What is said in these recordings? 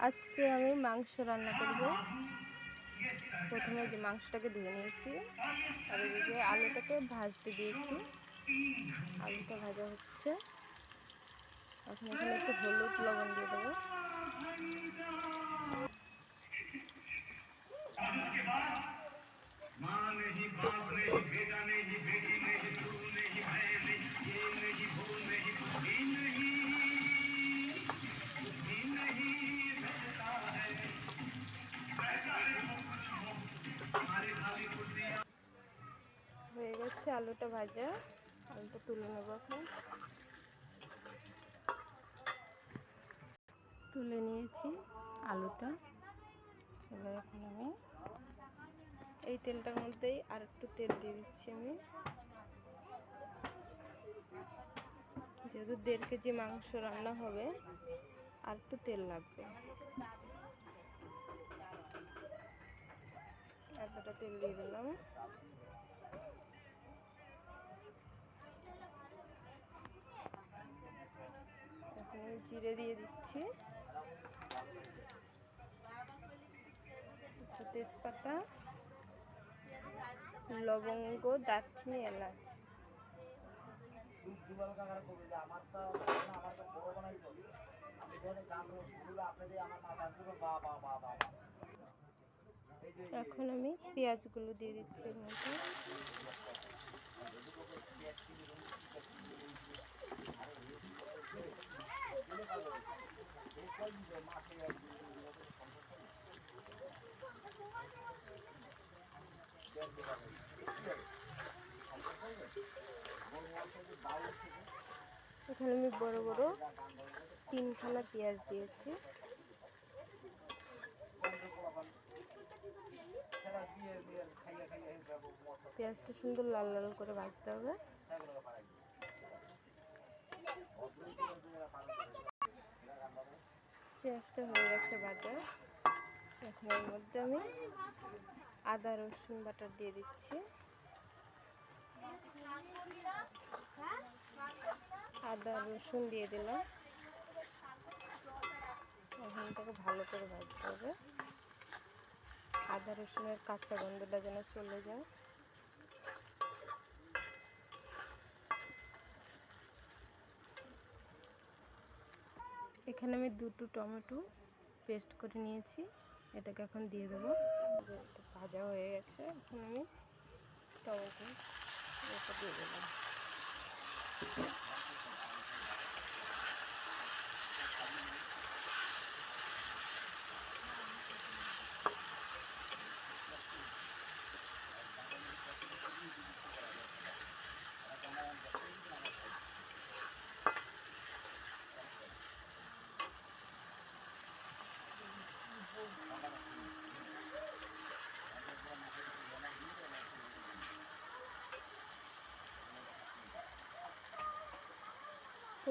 আজকে আমি মাংস রান্না করব। প্রথমে যে মাংসটাকে ধুয়ে নিয়েছি, আর এদিকে আলুটাকে ভাজতে দিয়েছি। আলুটা ভাজা হচ্ছে। এখন এখানে একটু হলুদ লবণ দিয়ে দেবো। माँ আলুটা ভাজা। আলুটা তুলে নেব এখন। তুলে নিয়েছি আলুটা। এবার এখন আমি এই তেলটার মধ্যেই আর একটু তেল দিয়ে দিচ্ছি আমি। যেহেতু দেড় কেজি মাংস রান্না হবে আর একটু তেল লাগবে। এতটা তেল দিয়ে দিলাম এখন আমি জিরে দিয়ে দিচ্ছি। একটু তেজপাতা লবঙ্গ দারচিনি এলাচ। এখন আমি পেঁয়াজগুলো দিয়ে দিচ্ছি মধ্যে। এখানে আমি বড় বড় তিনখানা পেঁয়াজ দিয়েছি। পেঁয়াজটা সুন্দর লাল লাল করে ভাজতে হবে। পেঁয়াজটা হয়ে গেছে ভাজা। এখন মধ্যে আমি আদা, রসুন বাটার দিয়ে দিচ্ছি। আদা, রসুন দিয়ে দিলাম। এখন থেকে ভালো করে ভাজতে হবে। আদা, রসুনের কাঁচা গন্ধটা যেন চলে যায়। এখানে আমি দুটো টমেটো পেস্ট করে নিয়েছি। এটাকে এখন দিয়ে দেবো। ভাজা হয়ে গেছে। এখন আমি টমেটো এটা দিয়ে দিলাম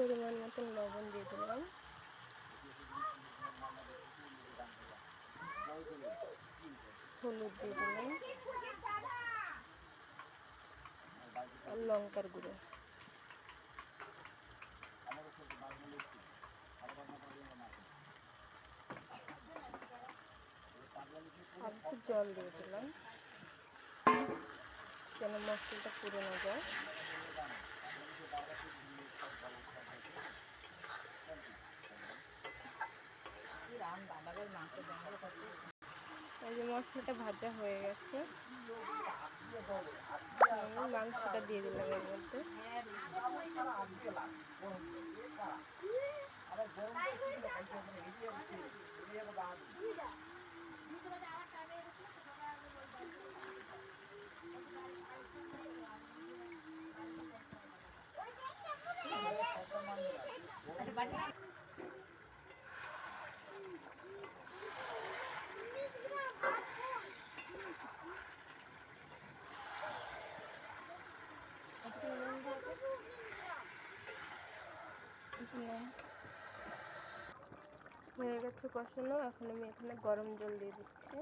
পরিমাণ মতন লবণ দিয়ে দিলাম। হলুদ দিয়ে দিলাম। আর লঙ্কার গুঁড়ো। আর একটু জল দিয়ে দিলাম। যেন মশলাটা পুড়ে না যায়। এই যে মশলাটা ভাজা হয়ে গেছে। মাংসটা দিয়ে দিলাম এর মধ্যে। হয়ে গেছে কষানো। এখন আমি এখানে গরম জল দিয়ে দিচ্ছি।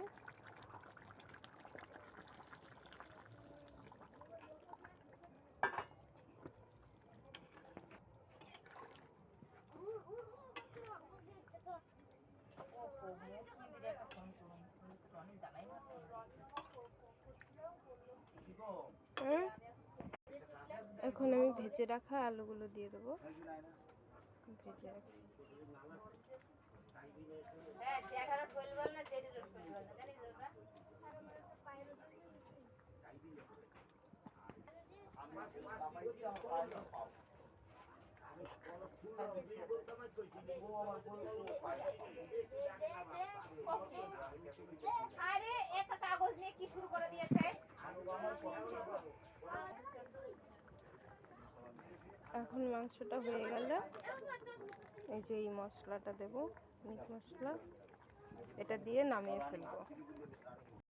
এখন আমি ভেজে রাখা আলুগুলো দিয়ে দেবো। ভেজে রাখছি। আরে একটা কাগজ নিয়ে কি শুরু করে দিয়েছে? এখন মাংসটা হয়ে গেল। এই যে এই মশলাটা দেবো, মিট মশলা। এটা দিয়ে নামিয়ে ফেলব।